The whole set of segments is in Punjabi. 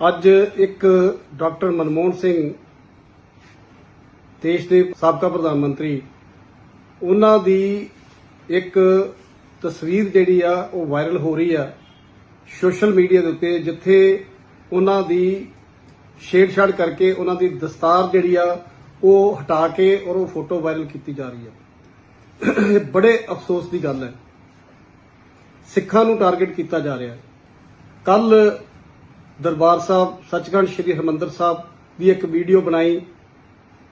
ਅੱਜ ਇੱਕ ਡਾਕਟਰ ਮਨਮੋਹਨ ਸਿੰਘ, ਦੇਸ਼ ਦੇ ਸਾਬਕਾ ਪ੍ਰਧਾਨ ਮੰਤਰੀ, ਉਹਨਾਂ ਦੀ ਇੱਕ ਤਸਵੀਰ ਜਿਹੜੀ ਆ, ਉਹ ਵਾਇਰਲ ਹੋ ਰਹੀ ਆ ਸੋਸ਼ਲ ਮੀਡੀਆ ਦੇ ਉੱਤੇ, ਜਿੱਥੇ ਉਹਨਾਂ ਦੀ ਛੇੜਛਾੜ ਕਰਕੇ ਉਹਨਾਂ ਦੀ ਦਸਤਾਰ ਜਿਹੜੀ ਆ, ਉਹ ਹਟਾ ਕੇ ਔਰ ਉਹ ਫੋਟੋ ਵਾਇਰਲ ਕੀਤੀ ਜਾ ਰਹੀ ਆ। ਇਹ ਬੜੇ ਅਫਸੋਸ ਦੀ ਗੱਲ ਹੈ। ਸਿੱਖਾਂ ਨੂੰ ਟਾਰਗੇਟ ਕੀਤਾ ਜਾ ਰਿਹਾ ਹੈ। ਕੱਲ ਦਰਬਾਰ ਸਾਹਿਬ, ਸੱਚਖੰਡ ਸ੍ਰੀ ਹਰਿਮੰਦਰ ਸਾਹਿਬ ਦੀ ਇੱਕ ਵੀਡੀਓ ਬਣਾਈ,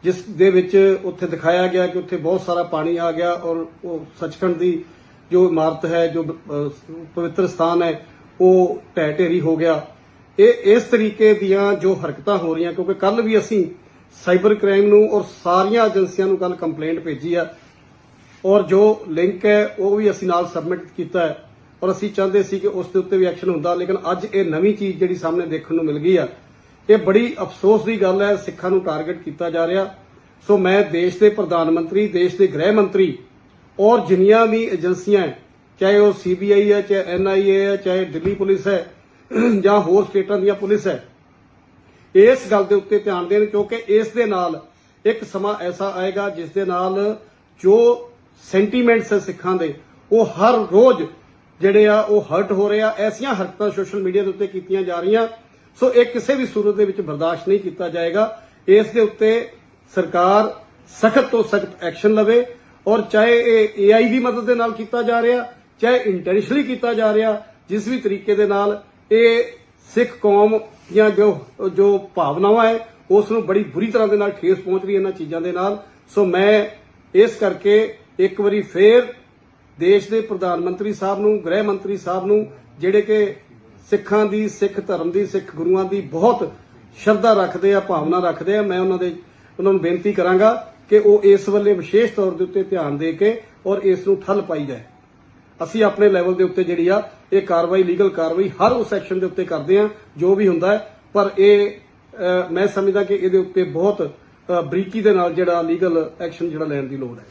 ਜਿਸ ਦੇ ਵਿੱਚ ਉੱਥੇ ਦਿਖਾਇਆ ਗਿਆ ਕਿ ਉੱਥੇ ਬਹੁਤ ਸਾਰਾ ਪਾਣੀ ਆ ਗਿਆ ਔਰ ਉਹ ਸੱਚਖੰਡ ਦੀ ਜੋ ਇਮਾਰਤ ਹੈ, ਜੋ ਪਵਿੱਤਰ ਸਥਾਨ ਹੈ, ਉਹ ਢਹਿ ਢੇਰੀ ਹੋ ਗਿਆ। ਇਹ ਇਸ ਤਰੀਕੇ ਦੀਆਂ ਜੋ ਹਰਕਤਾਂ ਹੋ ਰਹੀਆਂ, ਕਿਉਂਕਿ ਕੱਲ ਵੀ ਅਸੀਂ ਸਾਈਬਰ ਕ੍ਰਾਈਮ ਨੂੰ ਔਰ ਸਾਰੀਆਂ ਏਜੰਸੀਆਂ ਨੂੰ ਕੱਲ ਕੰਪਲੇਂਟ ਭੇਜੀ ਆ ਔਰ ਜੋ ਲਿੰਕ ਹੈ, ਉਹ ਵੀ ਅਸੀਂ ਨਾਲ ਸਬਮਿਟ ਕੀਤਾ ਹੈ। ਔਰ ਅਸੀਂ ਚਾਹੁੰਦੇ ਸੀ ਕਿ ਉਸ ਦੇ ਉੱਤੇ ਵੀ ਐਕਸ਼ਨ ਹੁੰਦਾ, ਲੇਕਿਨ ਅੱਜ ਇਹ ਨਵੀਂ ਚੀਜ਼ ਜਿਹੜੀ ਸਾਹਮਣੇ ਦੇਖਣ ਨੂੰ ਮਿਲ ਗਈ ਆ, ਇਹ ਬੜੀ ਅਫਸੋਸ ਦੀ ਗੱਲ ਹੈ, ਸਿੱਖਾਂ ਨੂੰ ਟਾਰਗੇਟ ਕੀਤਾ ਜਾ ਰਿਹਾ। ਸੋ ਮੈਂ ਦੇਸ਼ ਦੇ ਪ੍ਰਧਾਨ ਮੰਤਰੀ, ਦੇਸ਼ ਦੇ ਗ੍ਰਹਿ ਮੰਤਰੀ ਔਰ ਜਿੰਨੀਆਂ ਵੀ ਏਜੰਸੀਆਂ ਚਾਹੇ ਉਹ ਸੀਬੀਆਈ ਹੈ, ਚਾਹੇ ਐਨਆਈਏ ਹੈ, ਚਾਹੇ ਦਿੱਲੀ ਪੁਲਿਸ ਹੈ, ਜਾਂ ਹੋਰ ਸਟੇਟਾਂ ਦੀਆਂ ਪੁਲਿਸ ਹੈ, ਇਸ ਗੱਲ ਦੇ ਉੱਤੇ ਧਿਆਨ ਦੇਣ ਕਿਉਂਕਿ ਇਸ ਦੇ ਨਾਲ ਇੱਕ ਸਮਾਂ ਐਸਾ ਆਏਗਾ ਜਿਸ ਦੇ ਨਾਲ ਜੋ ਸੈਂਟੀਮੈਂਟਸ ਹੈ ਸਿੱਖਾਂ ਦੇ, ਉਹ ਹਰ ਰੋਜ਼ ਜਿਹੜੇ ਆ ਉਹ ਹਰਟ ਹੋ ਰਹੇ ਆ, ਐਸੀਆਂ ਹਰਕਤਾਂ ਸੋਸ਼ਲ ਮੀਡੀਆ ਦੇ ਉੱਤੇ ਕੀਤੀਆਂ ਜਾ ਰਹੀਆਂ। ਸੋ ਇਹ ਕਿਸੇ ਵੀ ਸੂਰਤ ਦੇ ਵਿੱਚ ਬਰਦਾਸ਼ਤ ਨਹੀਂ ਕੀਤਾ ਜਾਏਗਾ। ਇਸ ਦੇ ਉੱਤੇ ਸਰਕਾਰ ਸਖਤ ਤੋਂ ਸਖਤ ਐਕਸ਼ਨ ਲਵੇ ਔਰ ਚਾਹੇ ਇਹ ਏਆਈ ਦੀ ਮਦਦ ਦੇ ਨਾਲ ਕੀਤਾ ਜਾ ਰਿਹਾ, ਚਾਹੇ ਇੰਟੈਂਸ਼ਨਲੀ ਕੀਤਾ ਜਾ ਰਿਹਾ, ਜਿਸ ਵੀ ਤਰੀਕੇ ਦੇ ਨਾਲ ਇਹ ਸਿੱਖ ਕੌਮ ਦੀਆਂ ਜੋ ਜੋ ਭਾਵਨਾਵਾਂ ਹੈ, ਉਸ ਨੂੰ ਬੜੀ ਬੁਰੀ ਤਰ੍ਹਾਂ ਦੇ ਨਾਲ ਠੇਸ ਪਹੁੰਚ ਰਹੀ ਹੈ ਇਹਨਾਂ ਚੀਜ਼ਾਂ ਦੇ ਨਾਲ। ਸੋ ਮੈਂ ਇਸ ਕਰਕੇ ਇੱਕ ਵਾਰੀ ਫੇਰ ਦੇਸ਼ ਦੇ ਪ੍ਰਧਾਨ ਮੰਤਰੀ ਸਾਹਿਬ ਨੂੰ, ਗ੍ਰਹਿ ਮੰਤਰੀ ਸਾਹਿਬ ਨੂੰ, ਜਿਹੜੇ ਕਿ ਸਿੱਖਾਂ ਦੀ, ਸਿੱਖ ਧਰਮ ਦੀ, ਸਿੱਖ ਗੁਰੂਆਂ ਦੀ ਬਹੁਤ ਸ਼ਰਧਾ ਰੱਖਦੇ ਆ, ਭਾਵਨਾ ਰੱਖਦੇ ਆ, ਮੈਂ ਉਹਨਾਂ ਦੇ, ਉਹਨਾਂ ਨੂੰ ਬੇਨਤੀ ਕਰਾਂਗਾ ਕਿ ਉਹ ਇਸ ਵੱਲੇ ਵਿਸ਼ੇਸ਼ ਤੌਰ ਦੇ ਉੱਤੇ ਧਿਆਨ ਦੇ ਕੇ ਔਰ ਇਸ ਨੂੰ ਠੱਲ ਪਾਈ ਜਾਏ। ਅਸੀਂ ਆਪਣੇ ਲੈਵਲ ਦੇ ਉੱਤੇ ਜਿਹੜੀ ਆ, ਇਹ ਕਾਰਵਾਈ ਲੀਗਲ ਕਾਰਵਾਈ ਹਰ ਉਸ ਸੈਕਸ਼ਨ ਦੇ ਉੱਤੇ ਕਰਦੇ ਆ, ਜੋ ਵੀ ਹੁੰਦਾ ਹੈ। ਪਰ ਇਹ ਮੈਂ ਸਮਝਦਾ ਕਿ ਇਹਦੇ ਉੱਤੇ ਬਹੁਤ ਬਰੀਕੀ ਦੇ ਨਾਲ ਜਿਹੜਾ ਲੀਗਲ ਐਕਸ਼ਨ ਜਿਹੜਾ ਲੈਣ ਦੀ ਲੋੜ ਹੈ।